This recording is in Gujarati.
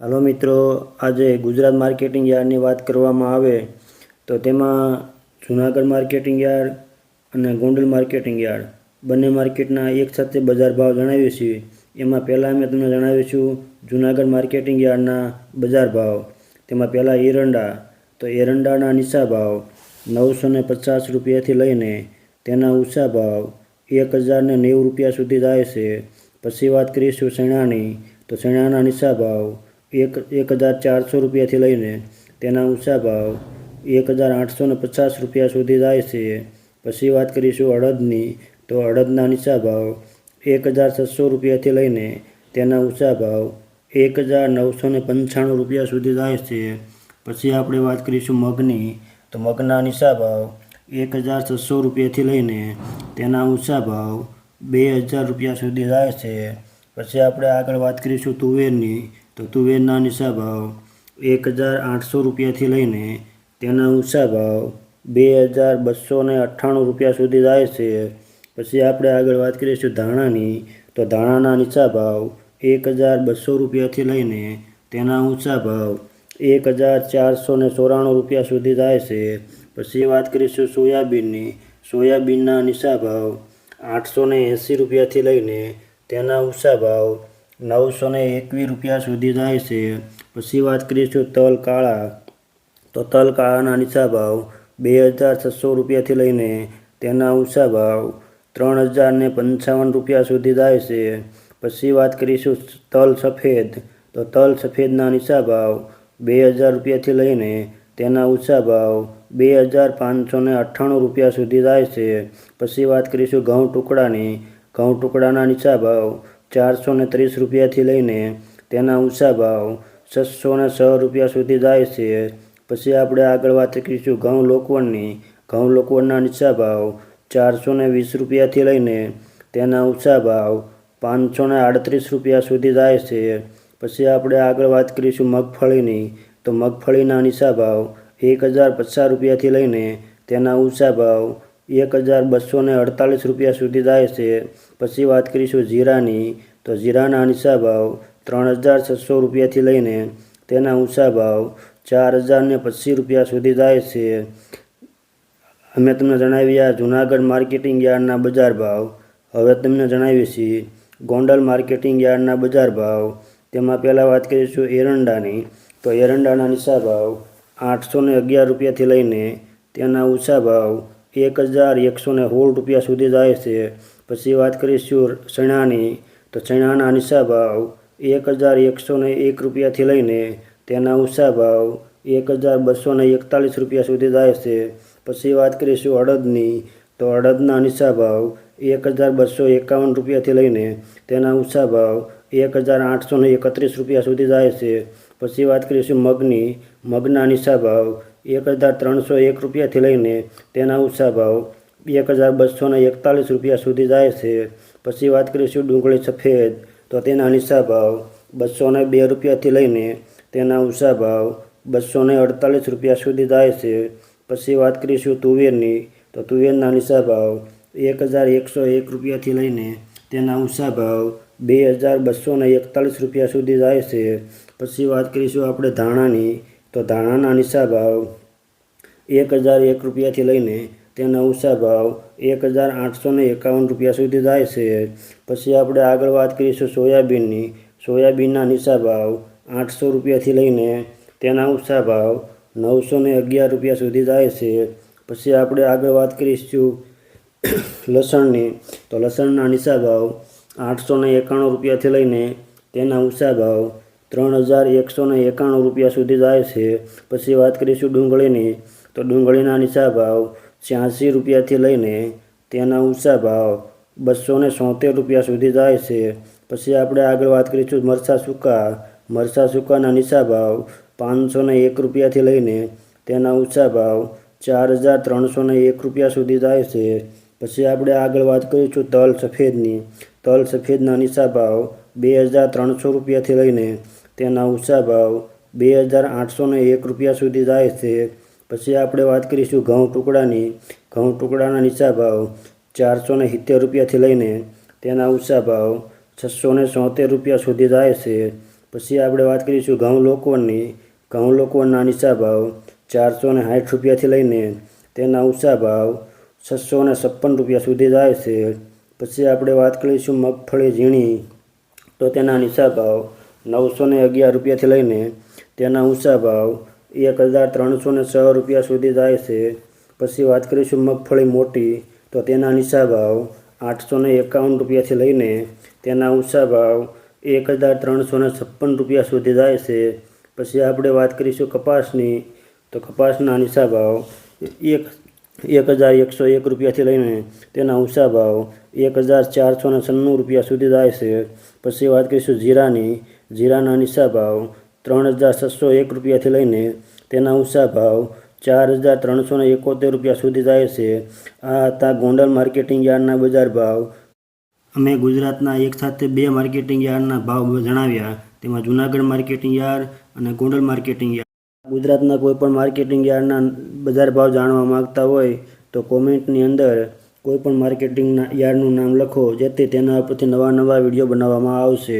હાલો મિત્રો, આજે ગુજરાત માર્કેટિંગ યાર્ડની વાત કરવામાં આવે તો તેમાં જુનાગઢ માર્કેટિંગ યાર્ડ અને ગોંડલ માર્કેટિંગ યાર્ડ બંને માર્કેટના એક સાથે બજાર ભાવ જણાવીએ છીએ. એમાં પહેલાં અમે તમને જણાવીશું જુનાગઢ માર્કેટિંગ યાર્ડના બજાર ભાવ, તેમાં પહેલાં એરંડા, તો એરંડાના નીચા ભાવ નવસો ને પચાસ રૂપિયાથી લઈને તેના ઊંચા ભાવ એક હજાર ને નેવું રૂપિયા સુધી જાય છે. પછી વાત કરીશું ચણાની તો ચણાના નીચા ભાવ એક એક હજાર ચારસો રૂપિયાથી લઈને તેના ઊંચા ભાવ એક હજાર આઠસો ને પચાસ રૂપિયા સુધી જાય છે. પછી વાત કરીશું અડદની, તો અડદના નીચા ભાવ એક હજાર છસો રૂપિયાથી લઈને તેના ઊંચા ભાવ એક હજાર નવસો ને પંચાણું રૂપિયા સુધી જાય છે. પછી આપણે વાત કરીશું મગની, તો મગના નીચા ભાવ એક હજાર છસો રૂપિયાથી લઈને તેના ઊંચા ભાવ બે હજાર રૂપિયા સુધી જાય છે. પછી આપણે આગળ વાત કરીશું તુવેરની તો તુવેરના નીચા ભાવ એક હજાર આઠસો રૂપિયાથી લઈને તેના ઊંચા ભાવ બે હજાર બસો ને અઠ્ઠાણું રૂપિયા સુધી જાય છે. પછી આપણે આગળ વાત કરીશું ધાણાની. તો ધાણાના નીચા ભાવ એક હજાર બસો રૂપિયાથી લઈને તેના ઊંચા ભાવ એક હજાર ચારસો ને ચોરાણું રૂપિયા સુધી જાય છે. પછી વાત કરીશું સોયાબીનની. સોયાબીનના નીચા ભાવ આઠસો ને એંસી રૂપિયાથી લઈને તેના ઊંચા ભાવ નવસો ને એકવીસ રૂપિયા સુધી જાય છે. પછી વાત કરીશું તલ કાળા. તો તલ કાળાના નીચા ભાવ બે હજાર છસો રૂપિયાથી લઈને તેના ઊંચા ભાવ ત્રણ હજાર ને પંચાવન રૂપિયા સુધી જાય છે. પછી વાત કરીશું તલ સફેદ. તો તલ સફેદના નીચા ભાવ બે હજાર રૂપિયાથી લઈને તેના ઊંચા ભાવ બે હજાર પાંચસો અઠ્ઠાણું રૂપિયા સુધી જાય છે. પછી વાત કરીશું ઘઉં ટુકડાની. ઘઉં ટુકડાના નીચા ભાવ ચારસો ને ત્રીસ રૂપિયાથી લઈને તેના ઊંચા ભાવ છસો ને છ રૂપિયા સુધી જાય છે. પછી આપણે આગળ વાત કરીશું ઘઉં લોકવણની ઘઉં લોકવણના નીચા ભાવ ચારસો ને વીસ રૂપિયાથી લઈને તેના ઊંચા ભાવ પાંચસો ને આડત્રીસ રૂપિયા સુધી જાય છે. પછી આપણે આગળ વાત કરીશું મગફળીની. તો મગફળીના નીચા ભાવ એક હજાર પચાસ રૂપિયાથી લઈને તેના ઊંચા ભાવ એક હજાર બસો અડતાલીસ રૂપિયા સુધી જાય છે. પછી વાત કરીશું જીરાની. તો જીરાના નીચા ભાવ ત્રણ હજાર છસો રૂપિયાથી લઈને તેના ઊંચા ભાવ ચાર હજાર ને પચીસ રૂપિયા સુધી જાય છે. અમે તમને જણાવ્યા જુનાગઢ માર્કેટિંગ યાર્ડના બજાર ભાવ. હવે તમને જણાવીએ છીએ ગોંડલ માર્કેટિંગ યાર્ડના બજાર ભાવ. તેમાં પહેલાં વાત કરીશું એરંડાની. તો એરંડાના નીચા ભાવ આઠસો અગિયાર રૂપિયાથી લઈને તેના ઊંચા ભાવ એક હજાર એકસો ને સોળ રૂપિયા સુધી જાય છે. પછી વાત કરીશું ચણાની, તો ચણાના નીચા ભાવ એક હજાર એકસો ને એક રૂપિયાથી લઈને તેના ઊંચા ભાવ એક હજાર બસો ને એકતાલીસ રૂપિયા સુધી જાય છે. પછી વાત કરીશું અડદની, તો અડદના નીચા ભાવ એક હજાર બસો એકાવન રૂપિયાથી લઈને તેના ઊંચા ભાવ એક હજાર આઠસો એકત્રીસ રૂપિયા સુધી જાય છે. પછી વાત કરીશું મગની, મગના નીચા ભાવ એક હજાર ત્રણસો એક રૂપિયાથી લઈને તેના ઊંચા ભાવ એક હજાર બસોને એકતાલીસ રૂપિયા સુધી જાય છે. પછી વાત કરીશું ડુંગળી સફેદ, તો તેના નીચા ભાવ બસોને બે રૂપિયાથી લઈને તેના ઊંચા ભાવ બસોને અડતાલીસ રૂપિયા સુધી જાય છે. પછી વાત કરીશું તુવેરની, તો તુવેરના નીચા ભાવ એક હજાર એકસો એક રૂપિયાથી લઈને તેના ઊંચા ભાવ બે હજાર બસોને એકતાલીસ રૂપિયા સુધી જાય છે. પછી વાત કરીશું આપણે ધાણાની તો ધાણાના નીચા ભાવ એક હજાર એક રૂપિયાથી લઈને તેના ઊંચા ભાવ એક હજાર આઠસો એકાવન રૂપિયા સુધી જાય છે. પછી આપણે આગળ વાત કરીશું સોયાબીનની. સોયાબીનના નીચા ભાવ આઠસો રૂપિયાથી લઈને તેના ઊંચા ભાવ નવસો અગિયાર રૂપિયા સુધી જાય છે. પછી આપણે આગળ વાત કરીશું લસણની. તો લસણના નીચા ભાવ આઠસો એકાણું રૂપિયાથી લઈને તેના ઊંચા ભાવ ત્રણ હજાર એકસો ને એકાણું રૂપિયા સુધી જાય છે. પછી વાત કરીશું ડુંગળીની. તો ડુંગળીના નીચા ભાવ છ્યાસી રૂપિયાથી લઈને તેના ઊંચા ભાવ બસો ને સોતેર રૂપિયા સુધી જાય છે. પછી આપણે આગળ વાત કરીશું મરચાં સૂકા. મરચાં સૂકાના નીચા ભાવ પાંચસો ને એક રૂપિયાથી લઈને તેના ઊંચા ભાવ ચાર હજાર ત્રણસો ને એક રૂપિયા સુધી જાય છે. પછી આપણે આગળ વાત કરીશું તલ સફેદની. તલ સફેદના નીચા ભાવ બે હજાર ત્રણસો રૂપિયાથી લઈને તેના ઊંચા ભાવ બે હજાર આઠસોને એક રૂપિયા સુધી જાય છે. પછી આપણે વાત કરીશું ઘઉં ટુકડાની. ઘઉં ટુકડાના નીચા ભાવ ચારસો ને સિત્તેર રૂપિયાથી લઈને તેના ઊંચા ભાવ છસો ને સોતેર રૂપિયા સુધી જાય છે. પછી આપણે વાત કરીશું ઘઉં લોકોની ઘઉં લોકોના નીચા ભાવ ચારસો ને સાઠ રૂપિયાથી લઈને તેના ઊંચા ભાવ છસો ને છપ્પન રૂપિયા સુધી જાય છે. પછી આપણે વાત કરીશું મગફળી ઝીણી. તો તેના નીચા ભાવ નવસો ને અગિયાર રૂપિયાથી લઈને તેના ઊંચા ભાવ એક હજાર ત્રણસો ને છ રૂપિયા સુધી જાય છે. પછી વાત કરીશું મગફળી મોટી, તો તેના નીચા ભાવ આઠસો ને એકાવન રૂપિયાથી લઈને તેના ઊંચા ભાવ એક હજાર ત્રણસો ને છપ્પન રૂપિયા સુધી જાય છે. પછી આપણે વાત કરીશું કપાસની, તો કપાસના નીચા ભાવ એક એક હજાર એકસો એક રૂપિયાથી લઈને તેના ઊંચા ભાવ એક હજાર ચારસો ને છન્નું રૂપિયા સુધી જાય છે. પછી વાત કરીશું જીરાની. જીરાના નીચા ભાવ ત્રણ હજાર છસો એક રૂપિયાથી લઈને તેના ઊંચા ભાવ ચાર હજાર ત્રણસો ને એકોતેર રૂપિયા સુધી જાય છે. આ હતા ગોંડલ માર્કેટિંગ યાર્ડના બજાર ભાવ. અમે ગુજરાતના એક સાથે બે માર્કેટિંગ યાર્ડના ભાવ જણાવ્યા. તેમાં જૂનાગઢ માર્કેટિંગ યાર્ડ અને ગોંડલ માર્કેટિંગ યાર્ડ. ગુજરાતના કોઈ પણ માર્કેટિંગ યાર્ડના બજાર ભાવ જાણવા માગતા હોય તો કોમેન્ટની અંદર કોઈ પણ માર્કેટિંગ યાર્ડનું નામ લખો, જેથી તેના પરથી નવા નવા વીડિયો બનાવવામાં આવશે.